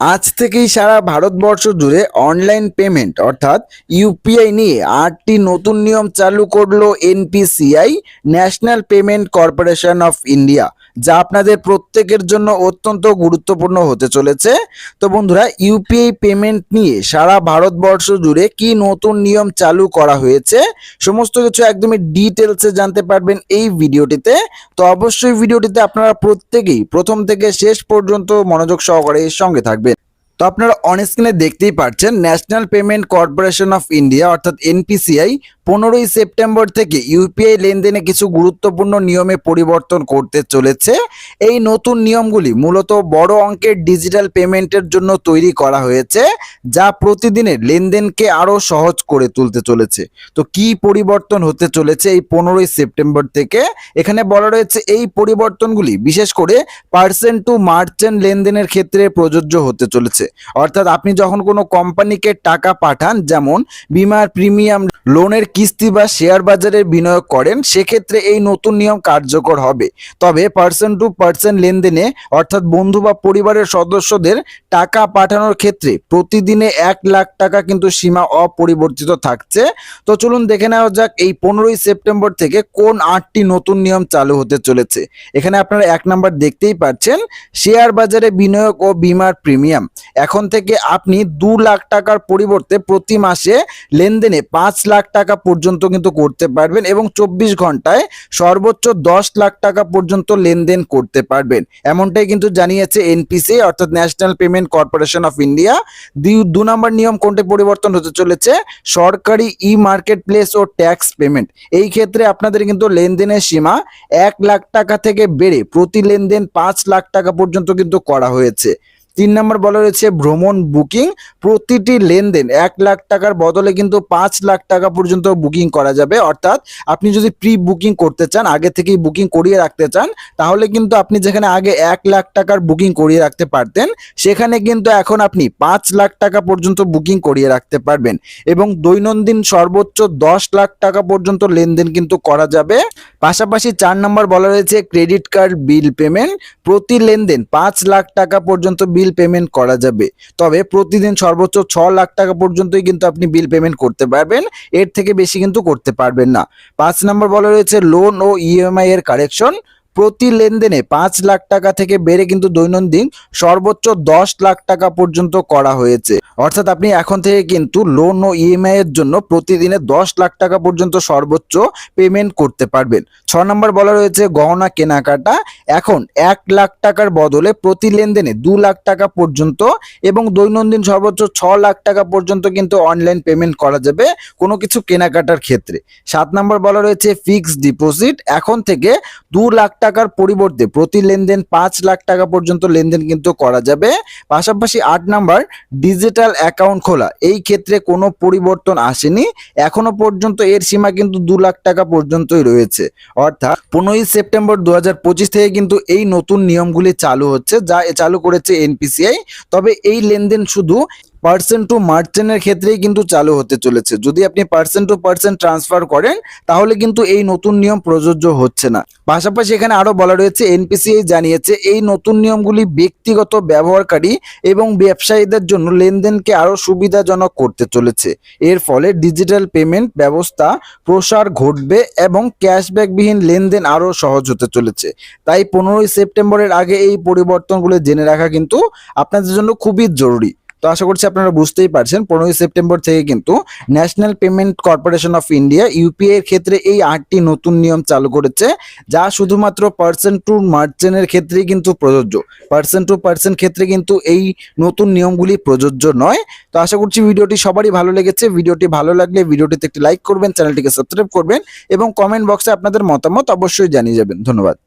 আজ থেকেই সারা ভারতবর্ষ জুড়ে অনলাইন পেমেন্ট অর্থাৎ ইউপিআই নিয়ে আটটি নতুন নিয়ম চালু করল NPCI national payment corporation of India যা আপনাদের প্রত্যেকের জন্য অত্যন্ত গুরুত্বপূর্ণ হতে চলেছে। তো বন্ধুরা ইউপিআই পেমেন্ট নিয়ে সারা ভারতবর্ষ জুড়ে কি নতুন নিয়ম চালু করা হয়েছে, সমস্ত কিছু একদমই ডিটেলসে জানতে পারবেন এই ভিডিওটিতে। তো অবশ্যই ভিডিওটিতে আপনারা প্রত্যেকেই প্রথম থেকে শেষ পর্যন্ত মনোযোগ সহকারে সঙ্গে থাকবেন। তো আপনারা অন স্ক্রিনে দেখতেই পাচ্ছেন national payment corporation of India অর্থাৎ এনপিসিআই পনেরোই সেপ্টেম্বর থেকে ইউপিআই লেনদেনে কিছু গুরুত্বপূর্ণ নিয়মে পরিবর্তন করতে চলেছে। এই নতুন নিয়মগুলি মূলত বড় অঙ্কের ডিজিটাল পেমেন্টের জন্য তৈরি করা হয়েছে, যা প্রতিদিনের লেনদেনকে আরও সহজ করে তুলতে চলেছে। তো কি পরিবর্তন হতে চলেছে এই পনেরোই সেপ্টেম্বর থেকে? এখানে বলা রয়েছে, এই পরিবর্তনগুলি বিশেষ করে পার্সেন্ট টু মার্চেন্ট লেনদেনের ক্ষেত্রে প্রযোজ্য হতে চলেছে। অর্থাৎ আপনি যখন কোনো কোম্পানিকে টাকা পাঠান, যেমন বিমার প্রিমিয়াম, লোনের কিস্তি বা শেয়ার বাজারে বিনিয়োগ করেন, সেক্ষেত্রে এই নতুন নিয়ম কার্যকর হবে। তবে পার্সন টু পার্সন লেনদেনে, অর্থাৎ বন্ধু বা পরিবারের সদস্যদের টাকা পাঠানোর ক্ষেত্রে প্রতিদিনে এক লাখ টাকা কিন্তু সীমা অপরিবর্তিত থাকছে। তো চলুন দেখে নেওয়া যাক এই পনেরোই সেপ্টেম্বর থেকে কোন আটটি নতুন নিয়ম চালু হতে চলেছে। এখানে আপনারা এক নাম্বার দেখতেই পাচ্ছেন, শেয়ার বাজারে বিনিয়োগ ও বিমার প্রিমিয়াম। এখন থেকে আপনি দু লাখ টাকার পরিবর্তে প্রতি মাসে লেনদেনে পাঁচ লাখ টাকা পর্যন্ত কিন্তু করতে পারবেন এবং চব্বিশ ঘন্টায় সর্বোচ্চ দশ লাখ টাকা পর্যন্ত লেনদেন করতে পারবেন। এমনটাই কিন্তু জানিয়েছে এনপিসি অর্থাৎ national payment corporation of India দু নম্বর নিয়ম কোনটি পরিবর্তন হতে চলেছে? সরকারি ই মার্কেট প্লেস ও ট্যাক্স পেমেন্ট এই ক্ষেত্রে আপনাদের কিন্তু লেনদেনের সীমা এক লাখ টাকা থেকে বেড়ে প্রতি লেনদেন পাঁচ লাখ টাকা পর্যন্ত কিন্তু করা হয়েছে। তিন নম্বর বলা রয়েছে ভ্রমণ বুকিং প্রতিটি লেনদেন এক লাখ টাকার বদলে কিন্তু পাঁচ লাখ টাকা পর্যন্ত বুকিং করা যাবে। অর্থাৎ আপনি যদি প্রি বুকিং করতে চান, আগে থেকেই বুকিং করিয়ে রাখতে চান, তাহলে কিন্তু আপনি যেখানে আগে এক লাখ টাকার বুকিং করিয়ে রাখতে পারতেন, সেখানে কিন্তু এখন আপনি পাঁচ লাখ টাকা পর্যন্ত বুকিং করিয়ে রাখতে পারবেন। এবং দৈনন্দিন সর্বোচ্চ দশ লাখ টাকা পর্যন্ত লেনদেন কিন্তু করা যাবে। পাশাপাশি চার নম্বর বলা রয়েছে ক্রেডিট কার্ড বিল পেমেন্ট প্রতি লেনদেন পাঁচ লাখ টাকা পর্যন্ত বিল পেমেন্ট করা যাবে। তবে প্রতিদিন সর্বোচ্চ ছ লাখ টাকা পর্যন্তই কিন্তু আপনি বিল পেমেন্ট করতে পারবেন। এর থেকে বেশি কিন্তু করতে পারবেন না। পাঁচ নম্বর বলা রয়েছে লোন ও ইএমআই এর কারেকশন প্রতি লেনদেনে পাঁচ লাখ টাকা থেকে বেড়ে কিন্তু দৈনন্দিন সর্বোচ্চ দশ লাখ টাকা পর্যন্ত করা হয়েছে। অর্থাৎ আপনি এখন থেকে কিন্তু লোন ও ইএমআই এর জন্য প্রতিদিনে দশ লাখ টাকা পর্যন্ত সর্বোচ্চ পেমেন্ট করতে পারবেন। ছ নম্বর বলা রয়েছে গহনা কেনাকাটা। এখন এক লাখ টাকার বদলে প্রতি লেনদেনে দু লাখ টাকা পর্যন্ত এবং দৈনন্দিন সর্বোচ্চ ছ লাখ টাকা পর্যন্ত কিন্তু অনলাইন পেমেন্ট করা যাবে কোনো কিছু কেনাকাটার ক্ষেত্রে। সাত নম্বর বলা রয়েছে ফিক্সড ডিপোজিট এখন থেকে দু লাখ টাকার পরিবর্তে প্রতি লেনদেন পাঁচ লাখ টাকা পর্যন্ত লেনদেন কিন্তু করা যাবে। পাশাপাশি আট নম্বর ডিজিটাল অ্যাকাউন্ট খোলা। এই ক্ষেত্রে কোনো পরিবর্তন আসেনি। এখনও পর্যন্ত এর সীমা কিন্তু দু লাখ টাকা পর্যন্তই রয়েছে। অর্থাৎ পনেরোই সেপ্টেম্বর দু হাজার পঁচিশ থেকে কিন্তু এই নতুন নিয়মগুলি চালু হচ্ছে, যা চালু করেছে এনপিসিআই তবে এই লেনদেন শুধু পার্সেন্ট টু মার্চেন্টের ক্ষেত্রেই কিন্তু চালু হতে চলেছে। যদি আপনি পার্সেন্ট টু পার্সেন্ট ট্রান্সফার করেন, তাহলে কিন্তু এই নতুন নিয়ম প্রযোজ্য হচ্ছে না। পাশাপাশি এখানে আরও বলা রয়েছে এনপিসিআই জানিয়েছে, এই নতুন নিয়মগুলি ব্যক্তিগত ব্যবহারকারী এবং ব্যবসায়ীদের জন্য লেনদেনকে আরও সুবিধাজনক করতে চলেছে। এর ফলে ডিজিটাল পেমেন্ট ব্যবস্থা, প্রসার ঘটবে এবং ক্যাশব্যাকবিহীন লেনদেন আরও সহজ হতে চলেছে। তাই পনেরোই সেপ্টেম্বরের আগে এই পরিবর্তনগুলো জেনে রাখা কিন্তু আপনাদের জন্য খুবই জরুরি। তো আশা করছি আপনারা বুঝতেই পারছেন, পনেরোই সেপ্টেম্বর থেকে কিন্তু national payment corporation of India UPI এর ক্ষেত্রে এই আটটি নতুন নিয়ম চালু করেছে, যা শুধুমাত্র পার্সন টু মার্চেন্টের ক্ষেত্রেই কিন্তু প্রযোজ্য। পার্সন টু পার্সন ক্ষেত্রে কিন্তু এই নতুন নিয়মগুলি প্রযোজ্য নয়। তো আশা করছি ভিডিওটি সবারই ভালো লেগেছে। ভিডিওটি ভালো লাগলে ভিডিওটিতে একটি লাইক করবেন, চ্যানেলটিকে সাবস্ক্রাইব করবেন এবং কমেন্ট বক্সে আপনাদের মতামত অবশ্যই জানিয়ে যাবেন। ধন্যবাদ।